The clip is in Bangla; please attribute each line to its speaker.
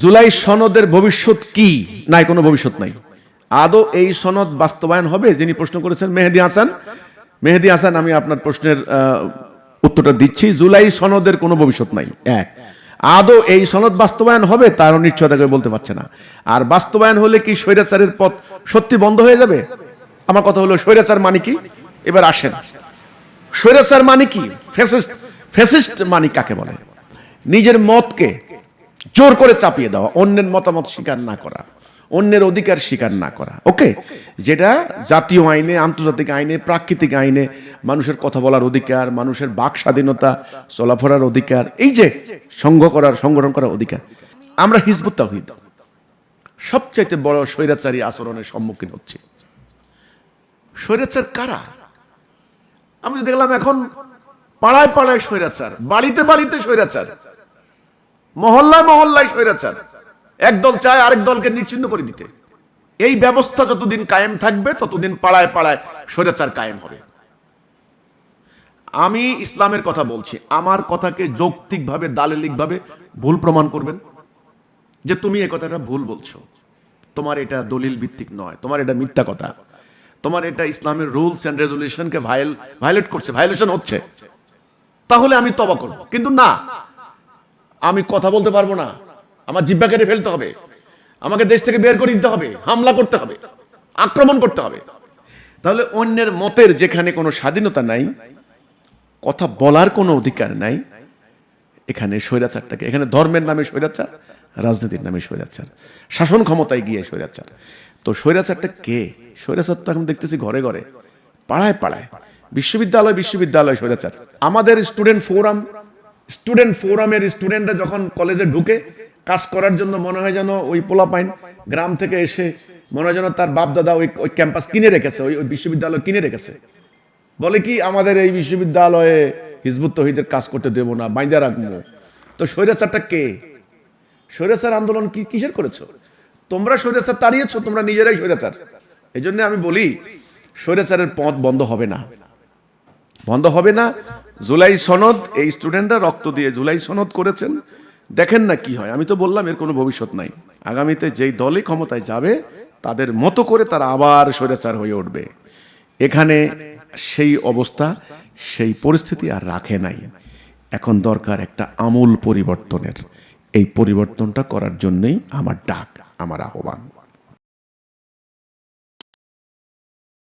Speaker 1: জুলাই সনদের ভবিষ্যৎ কি? নাই, কোনো ভবিষ্যৎ নাই। আদৌ এই সনদ বাস্তবায়ন হবে? যিনি প্রশ্ন করেছেন, মেহেদি হাসান। মেহেদি হাসান, আমি আপনার প্রশ্নের উত্তরটা দিচ্ছি। জুলাই সনদের কোনো ভবিষ্যৎ নাই। এক। আদৌ এই সনদ বাস্তবায়ন হবে? তারও নিশ্চয়তা করে বলতে পারছে না। আর বাস্তবায়ন হলে কি স্বৈরাচারের পথ সত্যি বন্ধ হয়ে যাবে? আমার কথা হলো, স্বৈরাচার মানে কি? এবার আসেন। স্বৈরাচার মানে কি? ফেসিস্ট ফেসিস্ট মানে কাকে বলে? নিজের মতকে জোর করে চাপিয়ে দেওয়া, অন্যের মতামত স্বীকার না করা, অন্যের অধিকার স্বীকার না করা ওকে যেটা জাতীয় আইনে, আন্তর্জাতিক আইনে, প্রাকৃতিক আইনে, মানুষের কথা বলার অধিকার, মানুষের বাক স্বাধীনতা, চলাফেরার অধিকার, এই যে সংঘ করার, সংগঠন করার অধিকার, আমরা হিজবুত তাহিদ সবচাইতে বড় স্বৈরাচারী আচরণের সম্মুখীন হচ্ছে। স্বৈরাচার কারা? আমি দেখলাম এখন পাড়ায় পাড়ায় স্বৈরাচার, বাড়িতে বাড়িতে স্বৈরাচার। মহল্লায় মহল্লায় স্বৈরাচার। এক দল চায় আরেক দলকে নিচ্ছিন্ন করে দিতে। এই ব্যবস্থা যতদিন কায়েম থাকবে, ততদিন পাড়ায় পাড়ায় স্বৈরাচার কায়েম হবে। আমি ইসলামের কথা বলছি। আমার কথাকে যৌক্তিকভাবে, দালিলিকভাবে ভুল প্রমাণ করবেন? যে তুমি এই কথাটা ভুল বলছো। তোমার এটা দলিল ভিত্তিক নয়। তোমার এটা মিথ্যা কথা। তোমার এটা ইসলামের রুলস এন্ড রেজুলেশনকে ভায়োলেট করছে ভায়োলেশন হচ্ছে। তাহলে আমি তবা করব। কিন্তু না আমি কথা বলতে পারব না। আমার জিব্বা কেটে ফেলতে হবে। আমাকে দেশ থেকে বের করে দিতে হবে, হামলা করতে হবে, আক্রমণ করতে হবে। তাহলে অন্যের মতের যেখানে কোনো স্বাধীনতা নাই, কথা বলার কোনো অধিকার নাই, এখানে স্বৈরাচারটাকে এখানে ধর্মের নামে স্বৈরাচার, রাজনীতির নামে স্বৈরাচার, শাসন ক্ষমতায় গিয়ে স্বৈরাচার। তো স্বৈরাচারটা কে? স্বৈরাচার তো এখন দেখতেছি ঘরে ঘরে, পাড়ায় পাড়ায়। বিশ্ববিদ্যালয় বিশ্ববিদ্যালয় স্বৈরাচার। আমাদের স্টুডেন্ট ফোরাম স্টুডেন্ট ফোরামের স্টুডেন্টরা যখন কলেজে ঢুকে, কাজ করার জন্য মনে হয় যেন ওই পোলাপাইন গ্রাম থেকে এসে মনে হয় যেন তার বাপ দাদা ওই ওই ক্যাম্পাস কিনে রেখেছে, ওই ওই বিশ্ববিদ্যালয় কিনে রেখেছে। বলে কি, আমাদের এই বিশ্ববিদ্যালয়ে হিজবুত তহিদের কাজ করতে দেব না, বাইন্দা রাখব। তো স্বৈরাচারটা কে? স্বৈরাচার আন্দোলন কি, কিসের করেছ? তোমরা স্বৈরাচার তাড়িয়েছো, তোমরা নিজেরাই স্বৈরাচার। এই জন্য আমি বলি, স্বৈরাচারের পথ বন্ধ হবে না। বন্ধ হবে না জুলাই সনদ, এই স্টুডেন্টরা রক্ত দিয়ে জুলাই সনদ করেছেন। দেখেন না কি হয়, আমি তো বললাম এর কোনো ভবিষ্যৎ নাই। আগামীতে যেই দলই ক্ষমতায় যাবে, তাদের মতো করে তারা আবার স্বৈরাচার হয়ে উঠবে। এখানে সেই অবস্থা, সেই পরিস্থিতি আর রাখে নাই। এখন দরকার একটা আমূল পরিবর্তনের। এই পরিবর্তনটা করার জন্যই আমার ডাক, আমার আহ্বান।